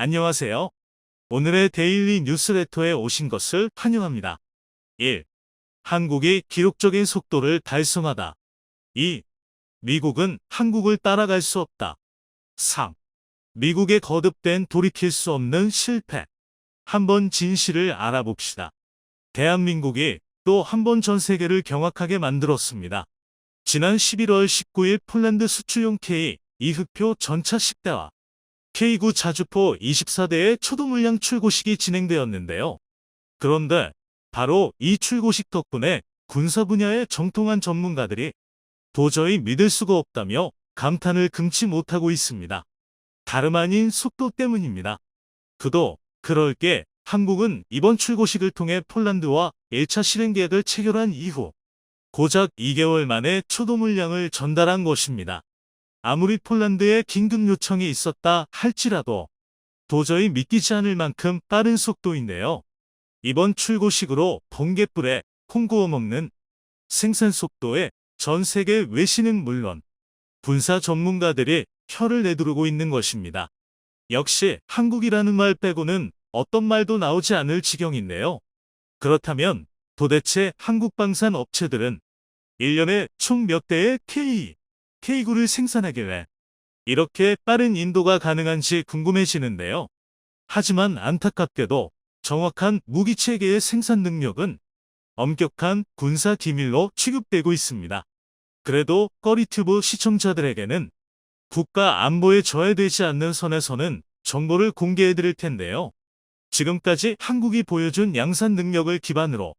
안녕하세요. 오늘의 데일리 뉴스레터에 오신 것을 환영합니다. 1. 한국이 기록적인 속도를 달성하다. 2. 미국은 한국을 따라갈 수 없다. 3. 미국의 거듭된 돌이킬 수 없는 실패. 한번 진실을 알아봅시다. 대한민국이 또 한 번 전 세계를 경악하게 만들었습니다. 지난 11월 19일 폴란드 수출용 K 이흑표 전차 10대와 K9 자주포 24대의 초도 물량 출고식이 진행되었는데요. 그런데 바로 이 출고식 덕분에 군사 분야의 정통한 전문가들이 도저히 믿을 수가 없다며 감탄을 금치 못하고 있습니다. 다름 아닌 속도 때문입니다. 그도 그럴 게 한국은 이번 출고식을 통해 폴란드와 1차 실행 계약을 체결한 이후 고작 2개월 만에 초도 물량을 전달한 것입니다. 아무리 폴란드에 긴급 요청이 있었다 할지라도 도저히 믿기지 않을 만큼 빠른 속도인데요. 이번 출고식으로 번개불에 콩 구워 먹는 생산 속도에 전 세계 외신은 물론 군사 전문가들이 혀를 내두르고 있는 것입니다. 역시 한국이라는 말 빼고는 어떤 말도 나오지 않을 지경인데요. 그렇다면 도대체 한국 방산 업체들은 1년에 총 몇 대의 K, K9를 생산하길래 이렇게 빠른 인도가 가능한지 궁금해지는데요. 하지만 안타깝게도 정확한 무기 체계의 생산 능력은 엄격한 군사 기밀로 취급되고 있습니다. 그래도 꺼리튜브 시청자들에게는 국가 안보에 저해되지 않는 선에서는 정보를 공개해 드릴 텐데요. 지금까지 한국이 보여준 양산 능력을 기반으로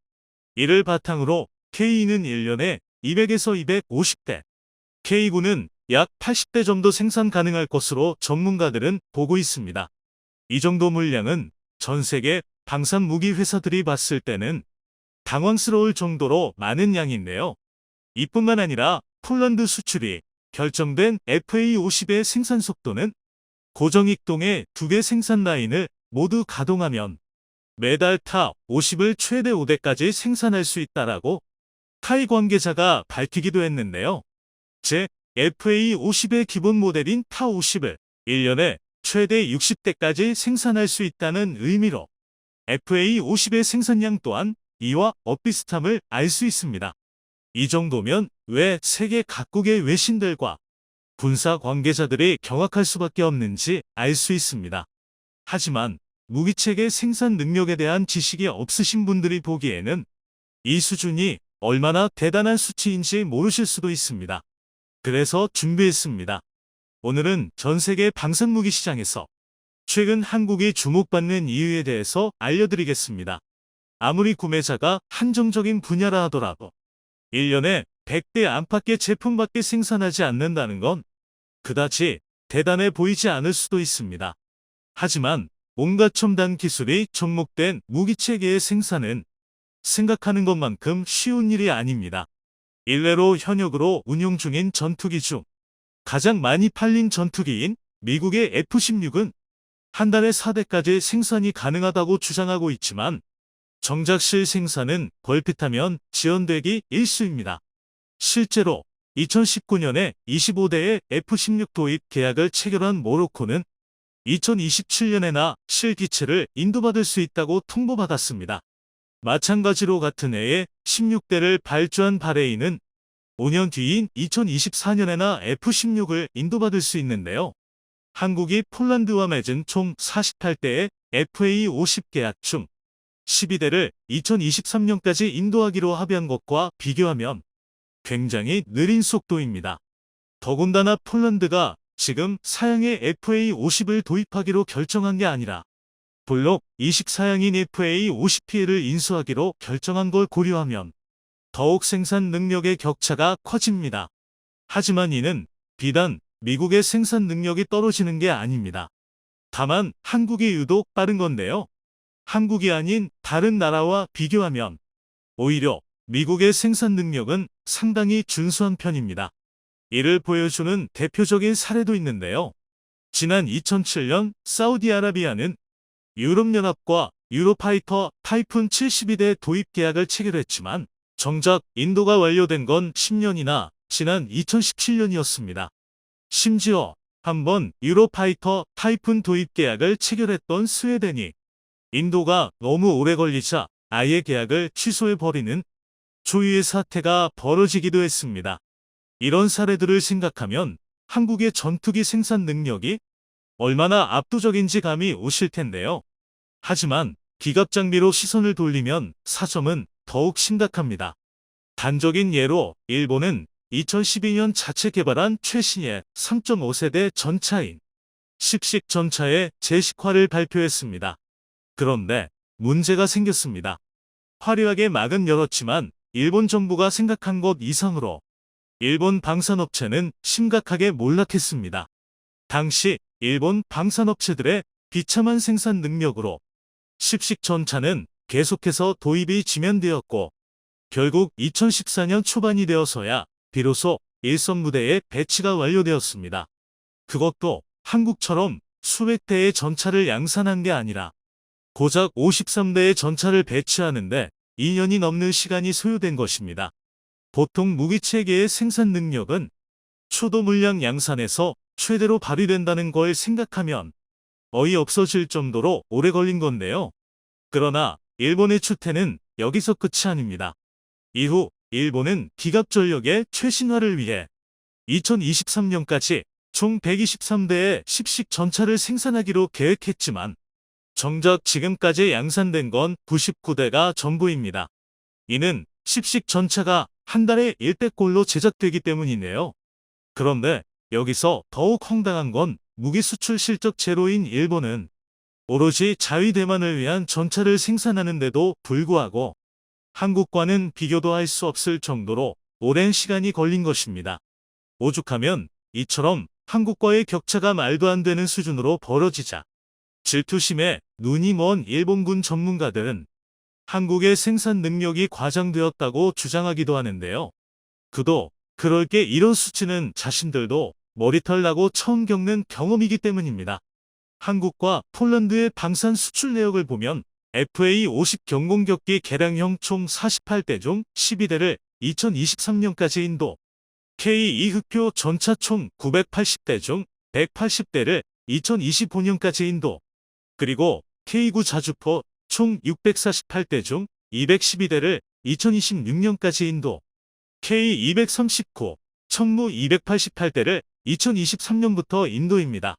이를 바탕으로 K2는 1년에 200에서 250대, K9는 약 80대 정도 생산 가능할 것으로 전문가들은 보고 있습니다. 이 정도 물량은 전 세계 방산 무기 회사들이 봤을 때는 당황스러울 정도로 많은 양인데요. 이뿐만 아니라 폴란드 수출이 결정된 FA50의 생산 속도는 고정익동의 두 개 생산 라인을 모두 가동하면 매달 타 50을 최대 5대까지 생산할 수 있다라고 카이 관계자가 밝히기도 했는데요. 제 FA50의 기본 모델인 타 50을 1년에 최대 60대까지 생산할 수 있다는 의미로 FA50의 생산량 또한 이와 엇비슷함을 알 수 있습니다. 이 정도면 왜 세계 각국의 외신들과 군사 관계자들이 경악할 수밖에 없는지 알 수 있습니다. 하지만 무기체계 생산 능력에 대한 지식이 없으신 분들이 보기에는 이 수준이 얼마나 대단한 수치인지 모르실 수도 있습니다. 그래서 준비했습니다. 오늘은 전 세계 방산무기 시장에서 최근 한국이 주목받는 이유에 대해서 알려드리겠습니다. 아무리 구매자가 한정적인 분야라 하더라도 1년에 100대 안팎의 제품밖에 생산하지 않는다는 건 그다지 대단해 보이지 않을 수도 있습니다. 하지만 온갖 첨단 기술이 접목된 무기체계의 생산은 생각하는 것만큼 쉬운 일이 아닙니다. 일례로 현역으로 운용 중인 전투기 중 가장 많이 팔린 전투기인 미국의 F-16은 한 달에 4대까지 생산이 가능하다고 주장하고 있지만 정작 실 생산은 걸핏하면 지연되기 일수입니다. 실제로 2019년에 25대의 F-16 도입 계약을 체결한 모로코는 2027년에나 실기체를 인도받을 수 있다고 통보받았습니다. 마찬가지로 같은 해에 16대를 발주한 바레인은 5년 뒤인 2024년에나 F-16을 인도받을 수 있는데요. 한국이 폴란드와 맺은 총 48대의 FA-50 계약 중 12대를 2023년까지 인도하기로 합의한 것과 비교하면 굉장히 느린 속도입니다. 더군다나 폴란드가 지금 사양의 FA-50을 도입하기로 결정한 게 아니라 볼록 24양인 FA-50P를 인수하기로 결정한 걸 고려하면 더욱 생산 능력의 격차가 커집니다. 하지만 이는 비단 미국의 생산 능력이 떨어지는 게 아닙니다. 다만 한국이 유독 빠른 건데요. 한국이 아닌 다른 나라와 비교하면 오히려 미국의 생산 능력은 상당히 준수한 편입니다. 이를 보여주는 대표적인 사례도 있는데요. 지난 2007년 사우디아라비아는 유럽연합과 유로파이터 타이푼 72대 도입 계약을 체결했지만 정작 인도가 완료된 건 10년이나 지난 2017년이었습니다. 심지어 한번 유로파이터 타이푼 도입 계약을 체결했던 스웨덴이 인도가 너무 오래 걸리자 아예 계약을 취소해버리는 초유의 사태가 벌어지기도 했습니다. 이런 사례들을 생각하면 한국의 전투기 생산 능력이 얼마나 압도적인지 감이 오실 텐데요. 하지만 기갑 장비로 시선을 돌리면 사정은 더욱 심각합니다. 단적인 예로 일본은 2012년 자체 개발한 최신의 3.5세대 전차인 식식 전차의 제식화를 발표했습니다. 그런데 문제가 생겼습니다. 화려하게 막은 열었지만 일본 정부가 생각한 것 이상으로 일본 방산업체는 심각하게 몰락했습니다. 당시 일본 방산업체들의 비참한 생산 능력으로 십식 전차는 계속해서 도입이 지면되었고 결국 2014년 초반이 되어서야 비로소 일선 무대에 배치가 완료되었습니다. 그것도 한국처럼 수백 대의 전차를 양산한 게 아니라 고작 53대의 전차를 배치하는데 2년이 넘는 시간이 소요된 것입니다. 보통 무기체계의 생산 능력은 초도 물량 양산에서 최대로 발휘된다는 걸 생각하면 어이없어질 정도로 오래 걸린 건데요. 그러나 일본의 추태는 여기서 끝이 아닙니다. 이후 일본은 기갑 전력의 최신화를 위해 2023년까지 총 123대의 십식 전차를 생산하기로 계획했지만 정작 지금까지 양산된 건 99대가 전부입니다. 이는 십식 전차가 한 달에 1대꼴로 제작되기 때문이네요. 그런데 여기서 더욱 황당한 건 무기 수출 실적 제로인 일본은 오로지 자위 대만을 위한 전차를 생산하는데도 불구하고 한국과는 비교도 할 수 없을 정도로 오랜 시간이 걸린 것입니다. 오죽하면 이처럼 한국과의 격차가 말도 안 되는 수준으로 벌어지자 질투심에 눈이 먼 일본군 전문가들은 한국의 생산 능력이 과장되었다고 주장하기도 하는데요. 그도 그럴 게 이런 수치는 자신들도 머리털 나고 처음 겪는 경험이기 때문입니다. 한국과 폴란드의 방산 수출 내역을 보면 FA50 경공격기 개량형 총 48대 중 12대를 2023년까지 인도, K2 흑표 전차 총 980대 중 180대를 2025년까지 인도, 그리고 K9 자주포 총 648대 중 212대를 2026년까지 인도, K239 청무 288대를 2023년부터 인도입니다.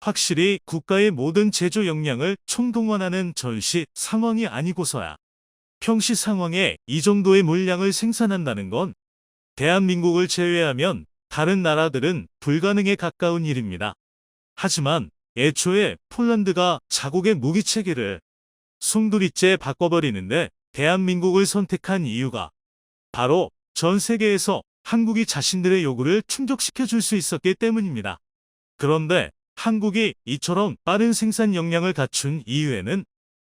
확실히 국가의 모든 제조 역량을 총동원하는 전시 상황이 아니고서야 평시 상황에 이 정도의 물량을 생산한다는 건 대한민국을 제외하면 다른 나라들은 불가능에 가까운 일입니다. 하지만 애초에 폴란드가 자국의 무기 체계를 송두리째 바꿔버리는데 대한민국을 선택한 이유가 바로 전 세계에서 한국이 자신들의 요구를 충족시켜 줄 수 있었기 때문입니다. 그런데 한국이 이처럼 빠른 생산 역량을 갖춘 이유에는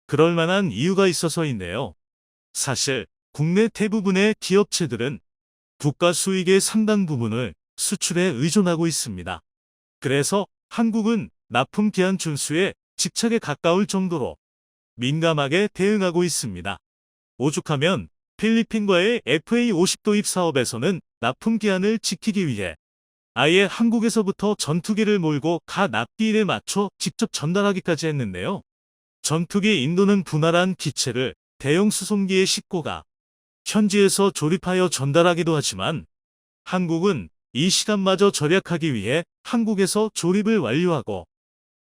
그럴 만한 이유가 있어서인데요. 사실 국내 대부분의 기업체들은 국가 수익의 상당 부분을 수출에 의존하고 있습니다. 그래서 한국은 납품 기한 준수에 집착에 가까울 정도로 민감하게 대응하고 있습니다. 오죽하면 필리핀과의 FA50 도입 사업에서는 납품 기한을 지키기 위해 아예 한국에서부터 전투기를 몰고 가 납기일에 맞춰 직접 전달하기까지 했는데요. 전투기 인도는 분할한 기체를 대형 수송기에 싣고 가 현지에서 조립하여 전달하기도 하지만 한국은 이 시간마저 절약하기 위해 한국에서 조립을 완료하고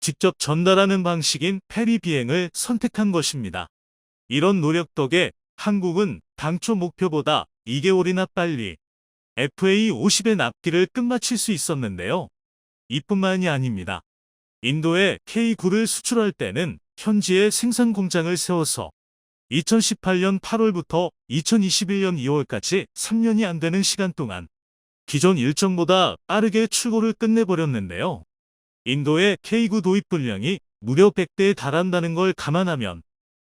직접 전달하는 방식인 페리 비행을 선택한 것입니다. 이런 노력 덕에 한국은 당초 목표보다 2개월이나 빨리 FA50의 납기를 끝마칠 수 있었는데요. 이뿐만이 아닙니다. 인도에 K9를 수출할 때는 현지에 생산 공장을 세워서 2018년 8월부터 2021년 2월까지 3년이 안 되는 시간 동안 기존 일정보다 빠르게 출고를 끝내버렸는데요. 인도의 K9 도입 분량이 무려 100대에 달한다는 걸 감안하면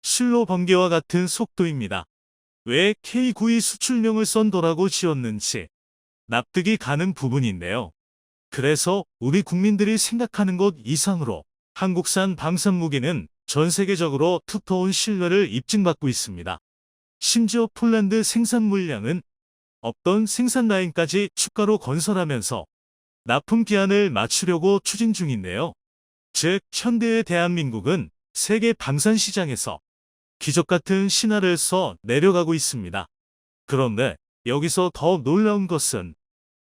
실로 번개와 같은 속도입니다. 왜 K9의 수출명을 썬더라고 지었는지 납득이 가는 부분인데요. 그래서 우리 국민들이 생각하는 것 이상으로 한국산 방산 무기는 전 세계적으로 두터운 신뢰를 입증받고 있습니다. 심지어 폴란드 생산 물량은 없던 생산 라인까지 추가로 건설하면서 납품 기한을 맞추려고 추진 중인데요. 즉, 현대의 대한민국은 세계 방산 시장에서 기적 같은 신화를 써 내려가고 있습니다. 그런데 여기서 더 놀라운 것은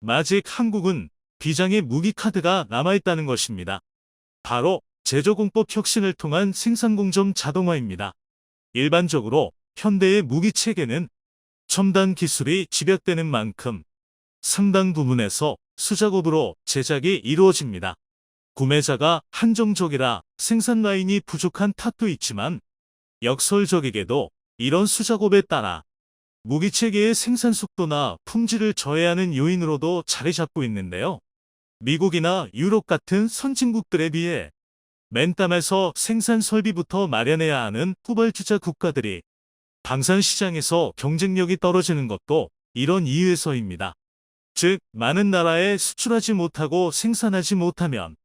아직 한국은 비장의 무기 카드가 남아있다는 것입니다. 바로 제조공법 혁신을 통한 생산공정 자동화입니다. 일반적으로 현대의 무기 체계는 첨단 기술이 집약되는 만큼 상당 부분에서 수작업으로 제작이 이루어집니다. 구매자가 한정적이라 생산 라인이 부족한 탓도 있지만 역설적이게도 이런 수작업에 따라 무기 체계의 생산 속도나 품질을 저해하는 요인으로도 자리 잡고 있는데요. 미국이나 유럽 같은 선진국들에 비해 맨땀에서 생산 설비부터 마련해야 하는 후발주자 국가들이 방산 시장에서 경쟁력이 떨어지는 것도 이런 이유에서입니다. 즉, 많은 나라에 수출하지 못하고 생산하지 못하면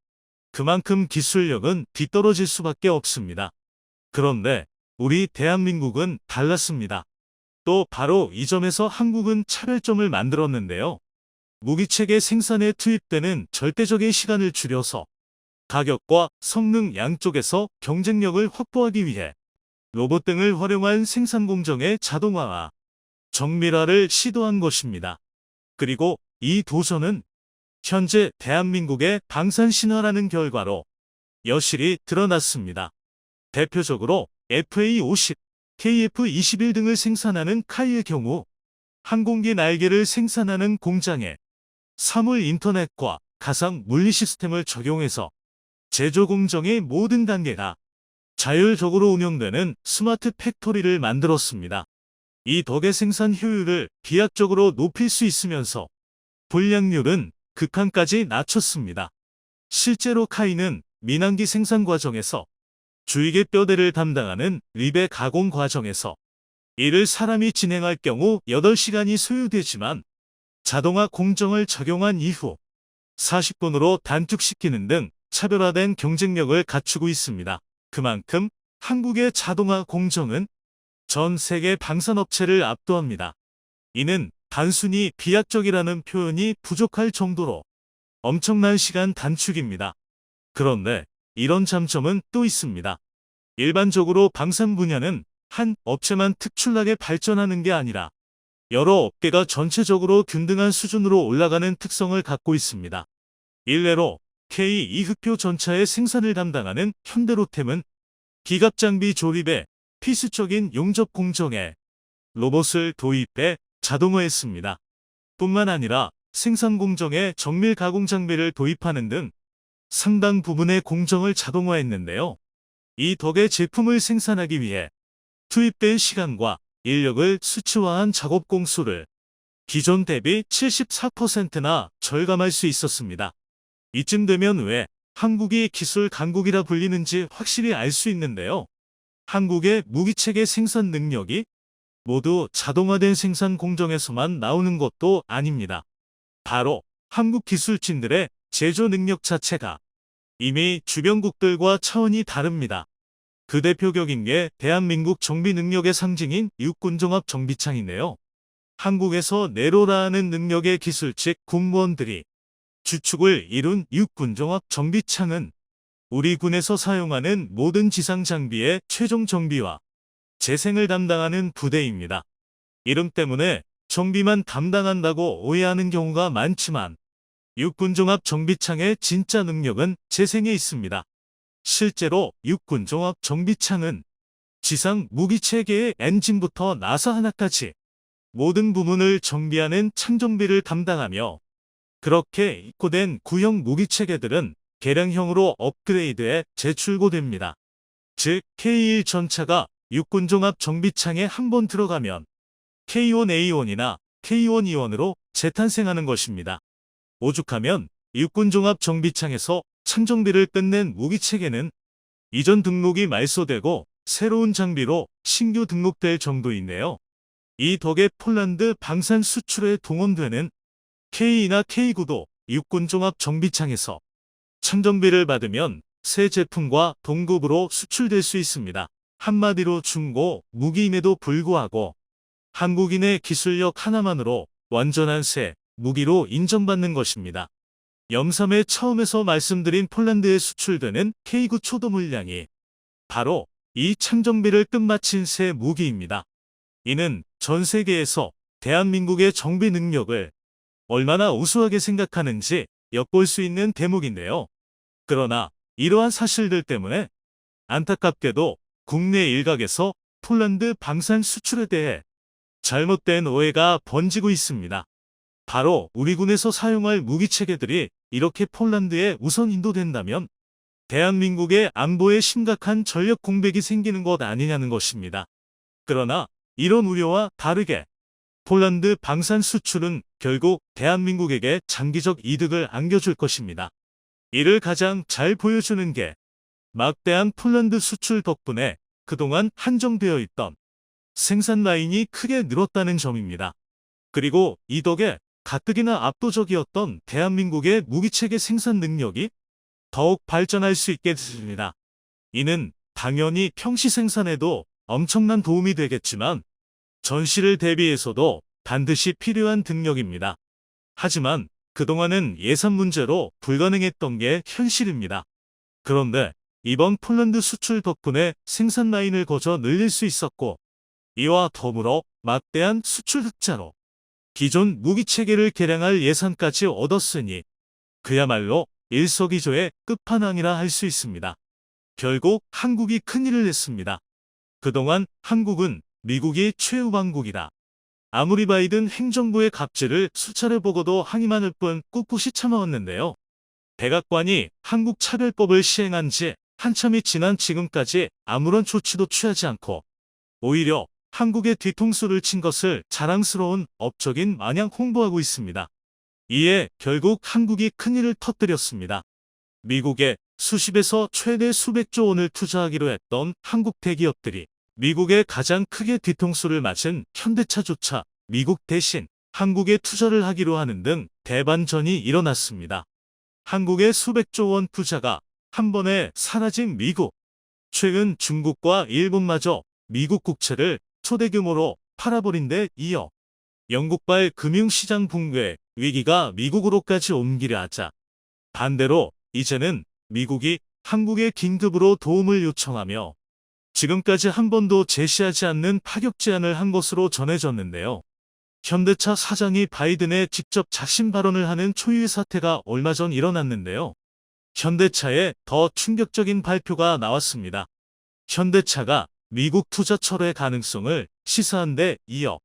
그만큼 기술력은 뒤떨어질 수밖에 없습니다. 그런데 우리 대한민국은 달랐습니다. 또 바로 이 점에서 한국은 차별점을 만들었는데요. 무기체계 생산에 투입되는 절대적인 시간을 줄여서 가격과 성능 양쪽에서 경쟁력을 확보하기 위해 로봇 등을 활용한 생산 공정의 자동화와 정밀화를 시도한 것입니다. 그리고 이 도전은 현재 대한민국의 방산 신화라는 결과로 여실히 드러났습니다. 대표적으로 FA50, KF21 등을 생산하는 카이의 경우 항공기 날개를 생산하는 공장에 사물 인터넷과 가상 물리 시스템을 적용해서 제조 공정의 모든 단계가 자율적으로 운영되는 스마트 팩토리를 만들었습니다. 이 덕에 생산 효율을 비약적으로 높일 수 있으면서 불량률은 극한까지 낮췄습니다. 실제로 카이는 민항기 생산 과정에서 주익의 뼈대를 담당하는 립의 가공 과정에서 이를 사람이 진행할 경우 8시간이 소요되지만 자동화 공정을 적용한 이후 40분으로 단축시키는 등 차별화된 경쟁력을 갖추고 있습니다. 그만큼 한국의 자동화 공정은 전 세계 방산업체를 압도합니다. 이는 단순히 비약적이라는 표현이 부족할 정도로 엄청난 시간 단축입니다. 그런데 이런 장점은 또 있습니다. 일반적으로 방산 분야는 한 업체만 특출나게 발전하는 게 아니라 여러 업계가 전체적으로 균등한 수준으로 올라가는 특성을 갖고 있습니다. 일례로 K 이흑표 전차의 생산을 담당하는 현대로템은 기갑 장비 조립에 필수적인 용접 공정에 로봇을 도입해 자동화했습니다. 뿐만 아니라 생산 공정에 정밀 가공 장비를 도입하는 등 상당 부분의 공정을 자동화했는데요. 이 덕에 제품을 생산하기 위해 투입된 시간과 인력을 수치화한 작업 공수를 기존 대비 74%나 절감할 수 있었습니다. 이쯤 되면 왜 한국이 기술 강국이라 불리는지 확실히 알 수 있는데요. 한국의 무기체계 생산 능력이 모두 자동화된 생산 공정에서만 나오는 것도 아닙니다. 바로 한국 기술진들의 제조 능력 자체가 이미 주변국들과 차원이 다릅니다. 그 대표격인 게 대한민국 정비 능력의 상징인 육군종합 정비창인데요. 한국에서 내로라하는 능력의 기술직 군무원들이 주축을 이룬 육군종합 정비창은 우리 군에서 사용하는 모든 지상 장비의 최종 정비와 재생을 담당하는 부대입니다. 이름 때문에 정비만 담당한다고 오해하는 경우가 많지만 육군종합 정비창의 진짜 능력은 재생에 있습니다. 실제로 육군종합 정비창은 지상 무기체계의 엔진부터 나사 하나까지 모든 부문을 정비하는 창정비를 담당하며 그렇게 입고된 구형 무기체계들은 개량형으로 업그레이드해 재출고됩니다. 즉 K1 전차가 육군종합 정비창에 한 번 들어가면 K1A1이나 K1E1으로 재탄생하는 것입니다. 오죽하면 육군종합 정비창에서 창정비를 끝낸 무기체계는 이전 등록이 말소되고 새로운 장비로 신규 등록될 정도인데요. 이 덕에 폴란드 방산 수출에 동원되는 K나 K9도 육군종합 정비창에서 창정비를 받으면 새 제품과 동급으로 수출될 수 있습니다. 한마디로 중고 무기임에도 불구하고 한국인의 기술력 하나만으로 완전한 새 무기로 인정받는 것입니다. 염삼에 처음에서 말씀드린 폴란드에 수출되는 K9 초도 물량이 바로 이 창정비를 끝마친 새 무기입니다. 이는 전 세계에서 대한민국의 정비 능력을 얼마나 우수하게 생각하는지 엿볼 수 있는 대목인데요. 그러나 이러한 사실들 때문에 안타깝게도 국내 일각에서 폴란드 방산 수출에 대해 잘못된 오해가 번지고 있습니다. 바로 우리 군에서 사용할 무기 체계들이 이렇게 폴란드에 우선 인도된다면 대한민국의 안보에 심각한 전력 공백이 생기는 것 아니냐는 것입니다. 그러나 이런 우려와 다르게 폴란드 방산 수출은 결국 대한민국에게 장기적 이득을 안겨줄 것입니다. 이를 가장 잘 보여주는 게 막대한 폴란드 수출 덕분에 그동안 한정되어 있던 생산 라인이 크게 늘었다는 점입니다. 그리고 이 덕에 가뜩이나 압도적이었던 대한민국의 무기체계 생산 능력이 더욱 발전할 수 있게 됐습니다. 이는 당연히 평시 생산에도 엄청난 도움이 되겠지만 전시를 대비해서도 반드시 필요한 능력입니다. 하지만 그동안은 예산 문제로 불가능했던 게 현실입니다. 그런데 이번 폴란드 수출 덕분에 생산 라인을 거저 늘릴 수 있었고 이와 더불어 막대한 수출 흑자로 기존 무기 체계를 개량할 예산까지 얻었으니 그야말로 일석이조의 끝판왕이라 할 수 있습니다. 결국 한국이 큰일을 했습니다. 그동안 한국은 미국이 최우방국이다. 아무리 바이든 행정부의 갑질을 수차례 보고도 항의만을 뿐 꿋꿋이 참아왔는데요. 백악관이 한국 차별법을 시행한 지 한참이 지난 지금까지 아무런 조치도 취하지 않고 오히려 한국의 뒤통수를 친 것을 자랑스러운 업적인 마냥 홍보하고 있습니다. 이에 결국 한국이 큰일을 터뜨렸습니다. 미국에 수십에서 최대 수백조 원을 투자하기로 했던 한국 대기업들이 미국에 가장 크게 뒤통수를 맞은 현대차조차 미국 대신 한국에 투자를 하기로 하는 등 대반전이 일어났습니다. 한국의 수백조 원 투자가 한 번에 사라진 미국. 최근 중국과 일본마저 미국 국채를 초대 규모로 팔아버린 데 이어 영국발 금융시장 붕괴 위기가 미국으로까지 옮기려 하자 반대로 이제는 미국이 한국에 긴급으로 도움을 요청하며 지금까지 한 번도 제시하지 않는 파격 제안을 한 것으로 전해졌는데요. 현대차 사장이 바이든에 직접 자신 발언을 하는 초유의 사태가 얼마 전 일어났는데요. 현대차의 더 충격적인 발표가 나왔습니다. 현대차가 미국 투자 철회 가능성을 시사한 데 이어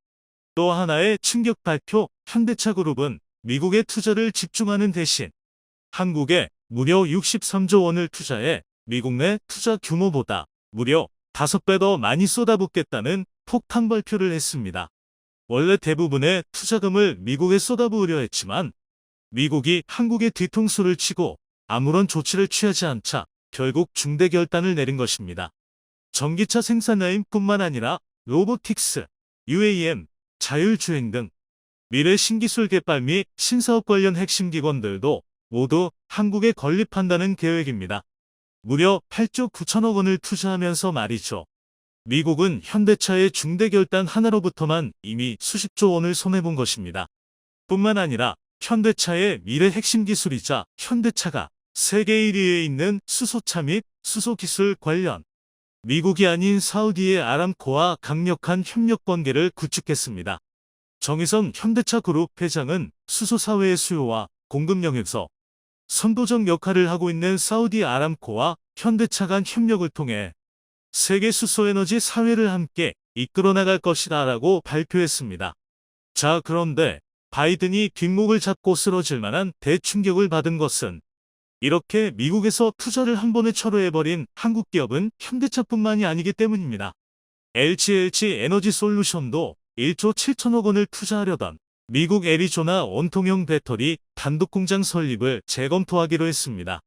또 하나의 충격 발표 현대차 그룹은 미국의 투자를 집중하는 대신 한국에 무려 63조 원을 투자해 미국 내 투자 규모보다 무려 5배 더 많이 쏟아붓겠다는 폭탄 발표를 했습니다. 원래 대부분의 투자금을 미국에 쏟아부으려 했지만 미국이 한국의 뒤통수를 치고 아무런 조치를 취하지 않자 결국 중대 결단을 내린 것입니다. 전기차 생산 라인뿐만 아니라 로보틱스, UAM, 자율주행 등 미래 신기술 개발 및 신사업 관련 핵심 기관들도 모두 한국에 건립한다는 계획입니다. 무려 8조 9천억 원을 투자하면서 말이죠. 미국은 현대차의 중대 결단 하나로부터만 이미 수십조 원을 손해본 것입니다. 뿐만 아니라 현대차의 미래 핵심 기술이자 현대차가 세계 1위에 있는 수소차 및 수소기술 관련 미국이 아닌 사우디의 아람코와 강력한 협력 관계를 구축했습니다. 정의선 현대차 그룹 회장은 수소 사회의 수요와 공급 영역에서 선도적 역할을 하고 있는 사우디 아람코와 현대차 간 협력을 통해 세계 수소에너지 사회를 함께 이끌어 나갈 것이다 라고 발표했습니다. 자, 그런데 바이든이 뒷목을 잡고 쓰러질 만한 대충격을 받은 것은 이렇게 미국에서 투자를 한 번에 철회해버린 한국 기업은 현대차뿐만이 아니기 때문입니다. LGLG 에너지 솔루션도 1조 7천억 원을 투자하려던 미국 애리조나 원통형 배터리 단독 공장 설립을 재검토하기로 했습니다.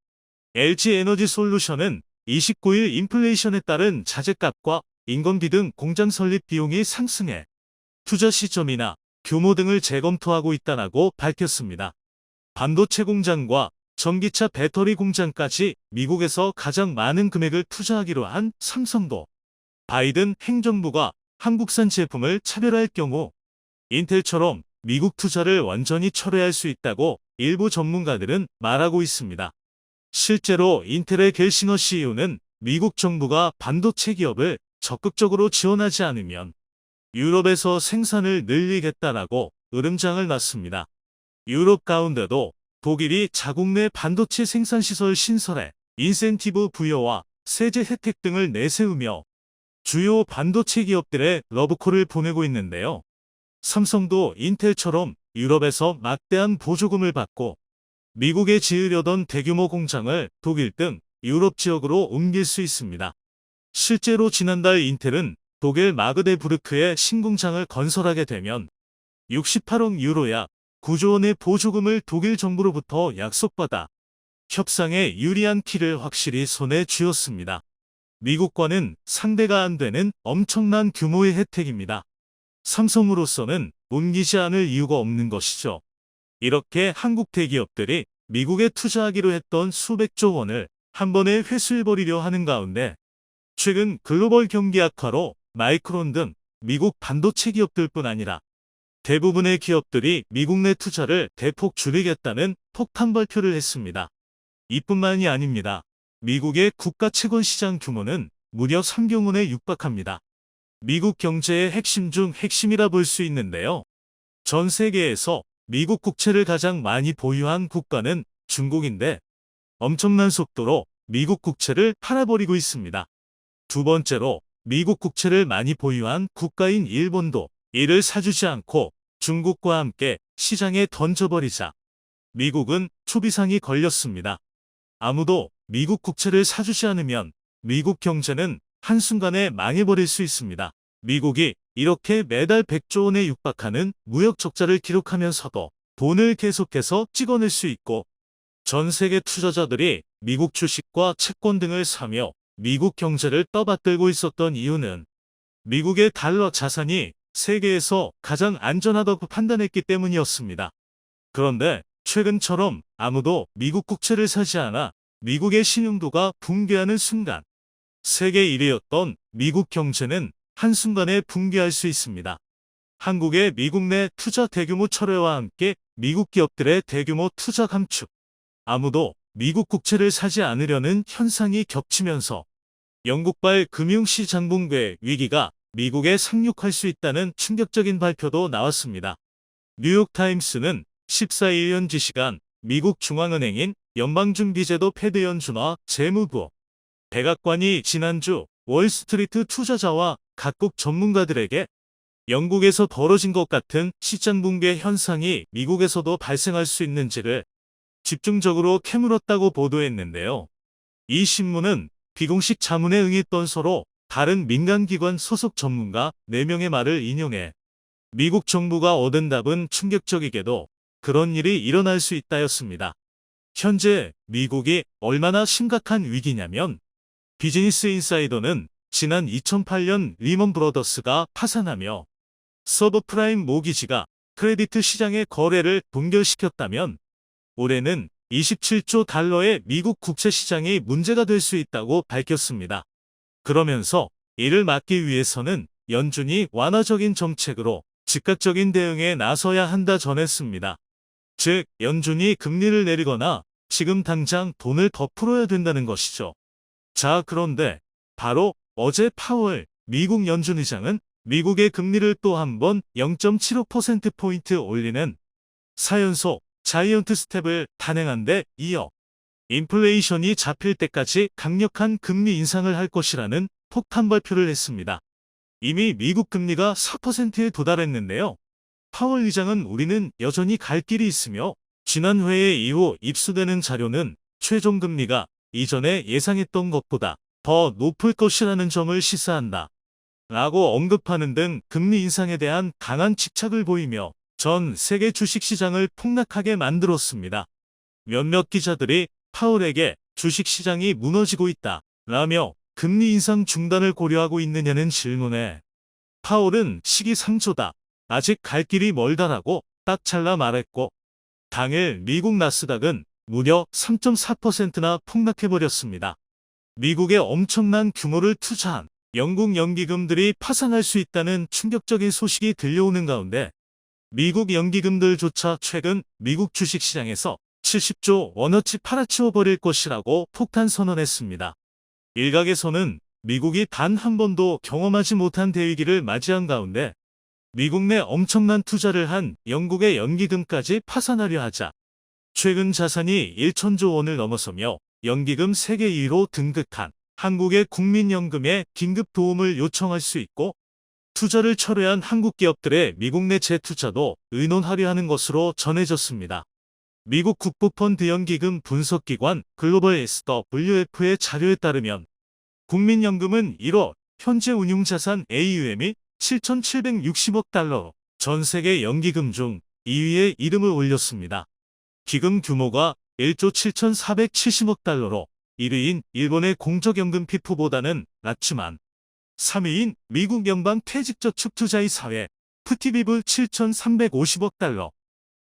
LG 에너지 솔루션은 29일 인플레이션에 따른 자재값과 인건비 등 공장 설립 비용이 상승해 투자 시점이나 규모 등을 재검토하고 있다고 밝혔습니다. 반도체 공장과 전기차 배터리 공장까지 미국에서 가장 많은 금액을 투자하기로 한 삼성도 바이든 행정부가 한국산 제품을 차별할 경우 인텔처럼 미국 투자를 완전히 철회할 수 있다고 일부 전문가들은 말하고 있습니다. 실제로 인텔의 겔싱어 CEO는 미국 정부가 반도체 기업을 적극적으로 지원하지 않으면 유럽에서 생산을 늘리겠다라고 으름장을 놨습니다. 유럽 가운데도 독일이 자국 내 반도체 생산 시설 신설에 인센티브 부여와 세제 혜택 등을 내세우며 주요 반도체 기업들의 러브콜을 보내고 있는데요. 삼성도 인텔처럼 유럽에서 막대한 보조금을 받고 미국에 지으려던 대규모 공장을 독일 등 유럽 지역으로 옮길 수 있습니다. 실제로 지난달 인텔은 독일 마그데부르크에 신공장을 건설하게 되면 68억 유로 약 9조 원의 보조금을 독일 정부로부터 약속받아 협상에 유리한 키를 확실히 손에 쥐었습니다. 미국과는 상대가 안 되는 엄청난 규모의 혜택입니다. 삼성으로서는 옮기지 않을 이유가 없는 것이죠. 이렇게 한국 대기업들이 미국에 투자하기로 했던 수백조 원을 한 번에 회수해버리려 하는 가운데 최근 글로벌 경기 악화로 마이크론 등 미국 반도체 기업들뿐 아니라 대부분의 기업들이 미국 내 투자를 대폭 줄이겠다는 폭탄 발표를 했습니다. 이뿐만이 아닙니다. 미국의 국가 채권 시장 규모는 무려 3경운에 육박합니다. 미국 경제의 핵심 중 핵심이라 볼 수 있는데요. 전 세계에서 미국 국채를 가장 많이 보유한 국가는 중국인데 엄청난 속도로 미국 국채를 팔아버리고 있습니다. 두 번째로 미국 국채를 많이 보유한 국가인 일본도 이를 사주지 않고 중국과 함께 시장에 던져버리자 미국은 초비상이 걸렸습니다. 아무도 미국 국채를 사주지 않으면 미국 경제는 한순간에 망해버릴 수 있습니다. 미국이 이렇게 매달 100조 원에 육박하는 무역 적자를 기록하면서도 돈을 계속해서 찍어낼 수 있고 전 세계 투자자들이 미국 주식과 채권 등을 사며 미국 경제를 떠받들고 있었던 이유는 미국의 달러 자산이 세계에서 가장 안전하다고 판단했기 때문이었습니다. 그런데 최근처럼 아무도 미국 국채를 사지 않아 미국의 신용도가 붕괴하는 순간 세계 1위였던 미국 경제는 한순간에 붕괴할 수 있습니다. 한국의 미국 내 투자 대규모 철회와 함께 미국 기업들의 대규모 투자 감축, 아무도 미국 국채를 사지 않으려는 현상이 겹치면서 영국발 금융시장 붕괴 위기가 미국에 상륙할 수 있다는 충격적인 발표도 나왔습니다. 뉴욕타임스는 14일 현지 시간 미국 중앙은행인 연방준비제도 패드 연준화 재무부 백악관이 지난주 월스트리트 투자자와 각국 전문가들에게 영국에서 벌어진 것 같은 시장 붕괴 현상이 미국에서도 발생할 수 있는지를 집중적으로 캐물었다고 보도했는데요. 이 신문은 비공식 자문에 응했던 서로 다른 민간기관 소속 전문가 4명의 말을 인용해 미국 정부가 얻은 답은 충격적이게도 그런 일이 일어날 수 있다였습니다. 현재 미국이 얼마나 심각한 위기냐면 비즈니스 인사이더는 지난 2008년 리먼 브로더스가 파산하며 서브프라임 모기지가 크레디트 시장의 거래를 동결시켰다면 올해는 27조 달러의 미국 국채 시장이 문제가 될 수 있다고 밝혔습니다. 그러면서 이를 막기 위해서는 연준이 완화적인 정책으로 즉각적인 대응에 나서야 한다 전했습니다. 즉, 연준이 금리를 내리거나 지금 당장 돈을 더 풀어야 된다는 것이죠. 자, 그런데 바로 어제 파월 미국 연준 의장은 미국의 금리를 또 한 번 0.75%포인트 올리는 4연속 자이언트 스텝을 단행한 데 이어 인플레이션이 잡힐 때까지 강력한 금리 인상을 할 것이라는 폭탄 발표를 했습니다. 이미 미국 금리가 4%에 도달했는데요. 파월 의장은 우리는 여전히 갈 길이 있으며 지난 회의 이후 입수되는 자료는 최종 금리가 이전에 예상했던 것보다 더 높을 것이라는 점을 시사한다. 라고 언급하는 등 금리 인상에 대한 강한 집착을 보이며 전 세계 주식시장을 폭락하게 만들었습니다. 몇몇 기자들이 파월에게 주식시장이 무너지고 있다. 라며 금리 인상 중단을 고려하고 있느냐는 질문에 파월은 시기상조다. 아직 갈 길이 멀다라고 딱 잘라 말했고 당일 미국 나스닥은 무려 3.4%나 폭락해버렸습니다. 미국의 엄청난 규모를 투자한 영국 연기금들이 파산할 수 있다는 충격적인 소식이 들려오는 가운데 미국 연기금들조차 최근 미국 주식시장에서 70조 원어치 팔아치워 버릴 것이라고 폭탄 선언했습니다. 일각에서는 미국이 단 한 번도 경험하지 못한 대위기를 맞이한 가운데 미국 내 엄청난 투자를 한 영국의 연기금까지 파산하려 하자 최근 자산이 1천조 원을 넘어서며 연기금 세계 2위로 등극한 한국의 국민연금에 긴급 도움을 요청할 수 있고 투자를 철회한 한국 기업들의 미국 내 재투자도 의논하려 하는 것으로 전해졌습니다. 미국 국부펀드 연기금 분석기관 글로벌 SWF의 자료에 따르면 국민연금은 1월 현재 운용자산 AUM이 7,760억 달러, 전 세계 연기금 중 2위에 이름을 올렸습니다. 기금 규모가 1조 7,470억 달러로 1위인 일본의 공적연금 피프보다는 낮지만 3위인 미국 연방 퇴직저축투자의 사회 푸티비블 7,350억 달러,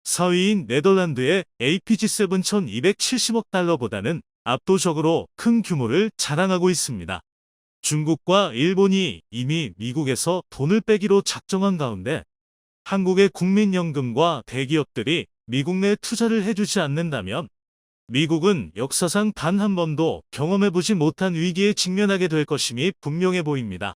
4위인 네덜란드의 APG7 1,270억 달러보다는 압도적으로 큰 규모를 자랑하고 있습니다. 중국과 일본이 이미 미국에서 돈을 빼기로 작정한 가운데 한국의 국민연금과 대기업들이 미국 내 투자를 해주지 않는다면 미국은 역사상 단 한 번도 경험해보지 못한 위기에 직면하게 될 것임이 분명해 보입니다.